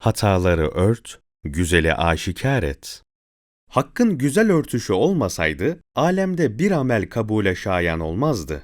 Hataları ört, güzeli aşikar et. Hakkın güzel örtüşü olmasaydı, alemde bir amel kabule şayan olmazdı.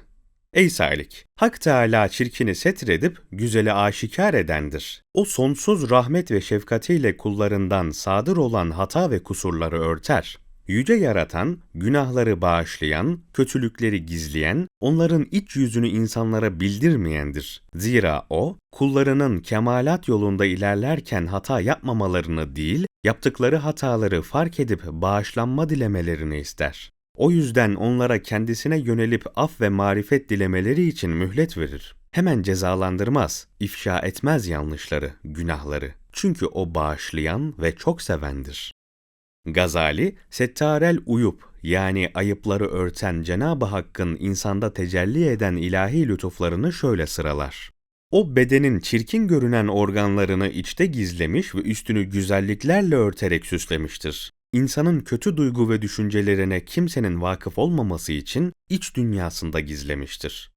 Ey salik! Hak Teâlâ çirkini setredip güzeli aşikar edendir. O sonsuz rahmet ve şefkatiyle kullarından sadır olan hata ve kusurları örter. Yüce yaratan, günahları bağışlayan, kötülükleri gizleyen, onların iç yüzünü insanlara bildirmeyendir. Zira o, kullarının kemalat yolunda ilerlerken hata yapmamalarını değil, yaptıkları hataları fark edip bağışlanma dilemelerini ister. O yüzden onlara kendisine yönelip af ve marifet dilemeleri için mühlet verir. Hemen cezalandırmaz, ifşa etmez yanlışları, günahları. Çünkü o bağışlayan ve çok sevendir. Gazali, settarel uyup yani ayıpları örten Cenab-ı Hakk'ın insanda tecelli eden ilahi lütuflarını şöyle sıralar. O bedenin çirkin görünen organlarını içte gizlemiş ve üstünü güzelliklerle örterek süslemiştir. İnsanın kötü duygu ve düşüncelerine kimsenin vakıf olmaması için iç dünyasında gizlemiştir.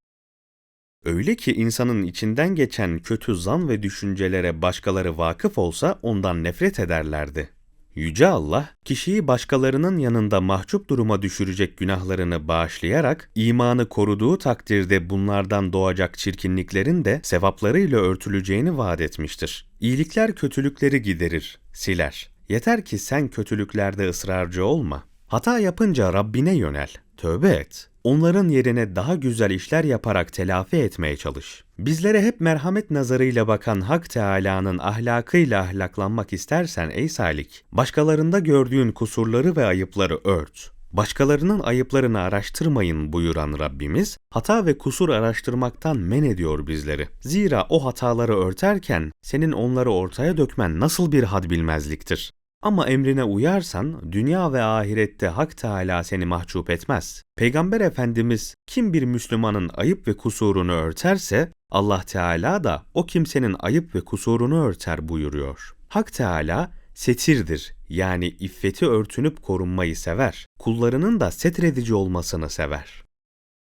Öyle ki insanın içinden geçen kötü zan ve düşüncelere başkaları vakıf olsa ondan nefret ederlerdi. Yüce Allah, kişiyi başkalarının yanında mahcup duruma düşürecek günahlarını bağışlayarak, imanı koruduğu takdirde bunlardan doğacak çirkinliklerin de sevaplarıyla örtüleceğini vaat etmiştir. İyilikler kötülükleri giderir, siler. Yeter ki sen kötülüklerde ısrarcı olma. Hata yapınca Rabbine yönel, tövbe et. Onların yerine daha güzel işler yaparak telafi etmeye çalış. Bizlere hep merhamet nazarıyla bakan Hak Teâlâ'nın ahlakıyla ahlaklanmak istersen ey salik, başkalarında gördüğün kusurları ve ayıpları ört. Başkalarının ayıplarını araştırmayın buyuran Rabbimiz, hata ve kusur araştırmaktan men ediyor bizleri. Zira o hataları örterken senin onları ortaya dökmen nasıl bir had bilmezliktir. Ama emrine uyarsan dünya ve ahirette Hak Teâlâ seni mahcup etmez. Peygamber Efendimiz kim bir Müslümanın ayıp ve kusurunu örterse Allah Teala da o kimsenin ayıp ve kusurunu örter buyuruyor. Hak Teala setirdir yani iffeti örtünüp korunmayı sever. Kullarının da setredici olmasını sever.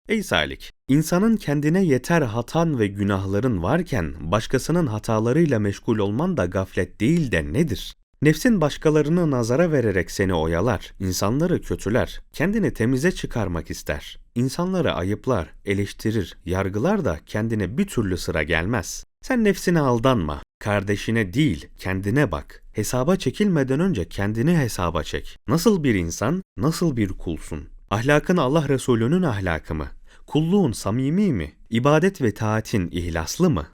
Ey Salik! insanın kendine yeter hatan ve günahların varken başkasının hatalarıyla meşgul olman da gaflet değil de nedir? Nefsin başkalarını nazara vererek seni oyalar, insanları kötüler, kendini temize çıkarmak ister. İnsanları ayıplar, eleştirir, yargılar da kendine bir türlü sıra gelmez. Sen nefsine aldanma, kardeşine değil kendine bak. Hesaba çekilmeden önce kendini hesaba çek. Nasıl bir insan, nasıl bir kulsun? Ahlakın Allah Resulü'nün ahlakı mı? Kulluğun samimi mi? İbadet ve taatin ihlaslı mı?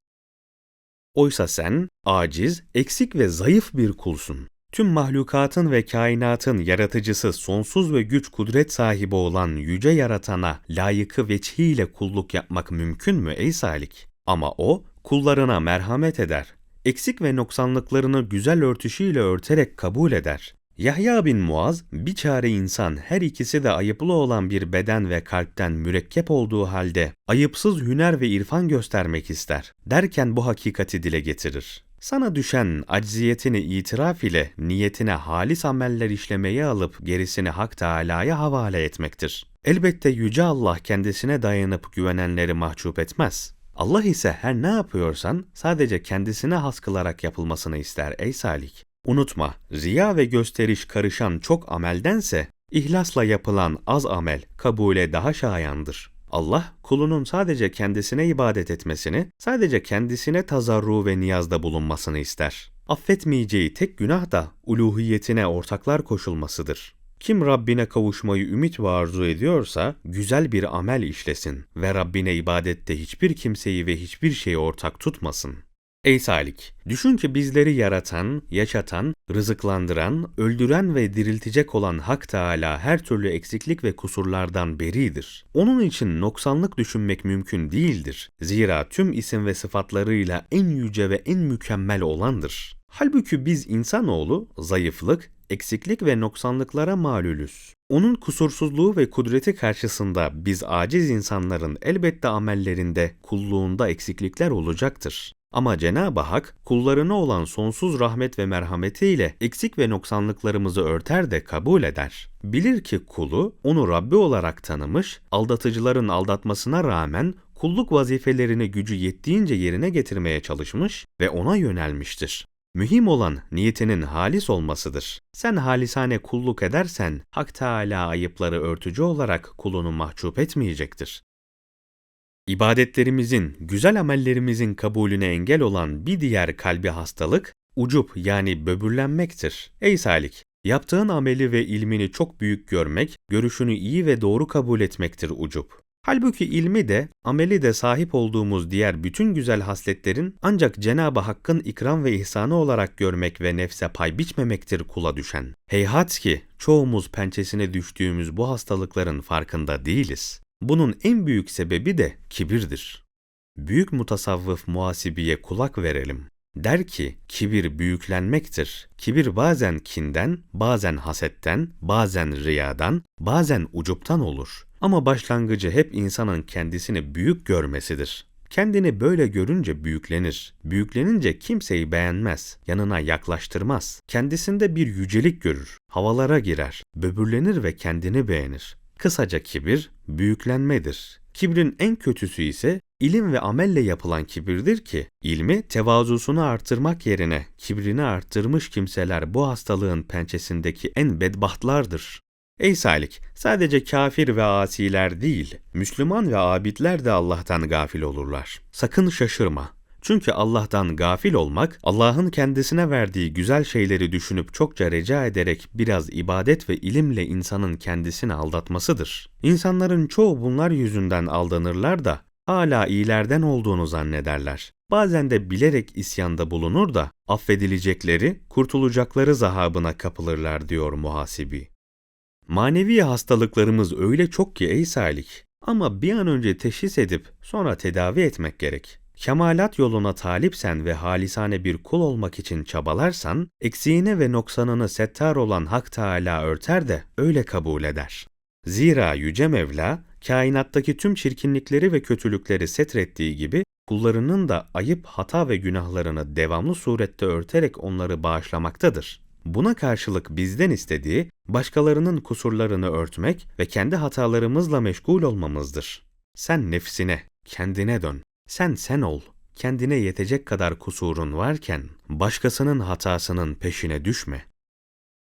Oysa sen aciz, eksik ve zayıf bir kulsun. Tüm mahlukatın ve kainatın yaratıcısı sonsuz ve güç kudret sahibi olan yüce yaratana layıkı veçhiyle kulluk yapmak mümkün mü ey salik? Ama o kullarına merhamet eder. Eksik ve noksanlıklarını güzel örtüşüyle örterek kabul eder. Yahya bin Muaz, bir çare insan her ikisi de ayıplı olan bir beden ve kalpten mürekkep olduğu halde ayıpsız hüner ve irfan göstermek ister. Derken bu hakikati dile getirir. Sana düşen acziyetini itiraf ile niyetine halis ameller işlemeyi alıp gerisini Hak Teâlâ'ya havale etmektir. Elbette Yüce Allah kendisine dayanıp güvenenleri mahcup etmez. Allah ise her ne yapıyorsan sadece kendisine has kılarak yapılmasını ister ey salik. Unutma, riya ve gösteriş karışan çok ameldense, ihlasla yapılan az amel kabule daha şayandır. Allah, kulunun sadece kendisine ibadet etmesini, sadece kendisine tazarru ve niyazda bulunmasını ister. Affetmeyeceği tek günah da uluhiyetine ortaklar koşulmasıdır. Kim Rabbine kavuşmayı ümit ve arzu ediyorsa güzel bir amel işlesin ve Rabbine ibadette hiçbir kimseyi ve hiçbir şeyi ortak tutmasın. Ey Salik! Düşün ki bizleri yaratan, yaşatan, rızıklandıran, öldüren ve diriltecek olan Hak Teâlâ her türlü eksiklik ve kusurlardan beridir. Onun için noksanlık düşünmek mümkün değildir. Zira tüm isim ve sıfatlarıyla en yüce ve en mükemmel olandır. Halbuki biz insanoğlu zayıflık, eksiklik ve noksanlıklara malulüz. Onun kusursuzluğu ve kudreti karşısında biz aciz insanların elbette amellerinde, kulluğunda eksiklikler olacaktır. Ama Cenab-ı Hak kullarına olan sonsuz rahmet ve merhametiyle eksik ve noksanlıklarımızı örter de kabul eder. Bilir ki kulu onu Rabbi olarak tanımış, aldatıcıların aldatmasına rağmen kulluk vazifelerini gücü yettiğince yerine getirmeye çalışmış ve ona yönelmiştir. Mühim olan niyetinin halis olmasıdır. Sen halisane kulluk edersen Hak Teâlâ ayıpları örtücü olarak kulunu mahcup etmeyecektir. İbadetlerimizin, güzel amellerimizin kabulüne engel olan bir diğer kalbi hastalık, ucup yani böbürlenmektir. Ey salik, yaptığın ameli ve ilmini çok büyük görmek, görüşünü iyi ve doğru kabul etmektir ucup. Halbuki ilmi de, ameli de sahip olduğumuz diğer bütün güzel hasletlerin ancak Cenab-ı Hakk'ın ikram ve ihsanı olarak görmek ve nefse pay biçmemektir kula düşen. Heyhat ki çoğumuz pençesine düştüğümüz bu hastalıkların farkında değiliz. Bunun en büyük sebebi de kibirdir. Büyük mutasavvıf muhasibiye kulak verelim. Der ki, kibir büyüklenmektir. Kibir bazen kinden, bazen hasetten, bazen riyadan, bazen ucuptan olur. Ama başlangıcı hep insanın kendisini büyük görmesidir. Kendini böyle görünce büyüklenir. Büyüklenince kimseyi beğenmez, yanına yaklaştırmaz. Kendisinde bir yücelik görür, havalara girer, böbürlenir ve kendini beğenir. Kısaca kibir, büyüklenmedir. Kibrin en kötüsü ise ilim ve amelle yapılan kibirdir ki, ilmi tevazusunu artırmak yerine kibrini arttırmış kimseler bu hastalığın pençesindeki en bedbahtlardır. Ey salik, sadece kafir ve asiler değil, Müslüman ve abidler de Allah'tan gafil olurlar. Sakın şaşırma. Çünkü Allah'tan gafil olmak, Allah'ın kendisine verdiği güzel şeyleri düşünüp çokça reca ederek biraz ibadet ve ilimle insanın kendisini aldatmasıdır. İnsanların çoğu bunlar yüzünden aldanırlar da hala iyilerden olduğunu zannederler. Bazen de bilerek isyanda bulunur da affedilecekleri, kurtulacakları zahabına kapılırlar diyor muhasibi. Manevi hastalıklarımız öyle çok ki ey salik. Ama bir an önce teşhis edip sonra tedavi etmek gerek. Kemalat yoluna talipsen ve halisane bir kul olmak için çabalarsan, eksiğine ve noksanını settar olan Hak Teâlâ örter de öyle kabul eder. Zira Yüce Mevla, kainattaki tüm çirkinlikleri ve kötülükleri setrettiği gibi, kullarının da ayıp, hata ve günahlarını devamlı surette örterek onları bağışlamaktadır. Buna karşılık bizden istediği, başkalarının kusurlarını örtmek ve kendi hatalarımızla meşgul olmamızdır. Sen nefsine, kendine dön. Sen sen ol. Kendine yetecek kadar kusurun varken, başkasının hatasının peşine düşme.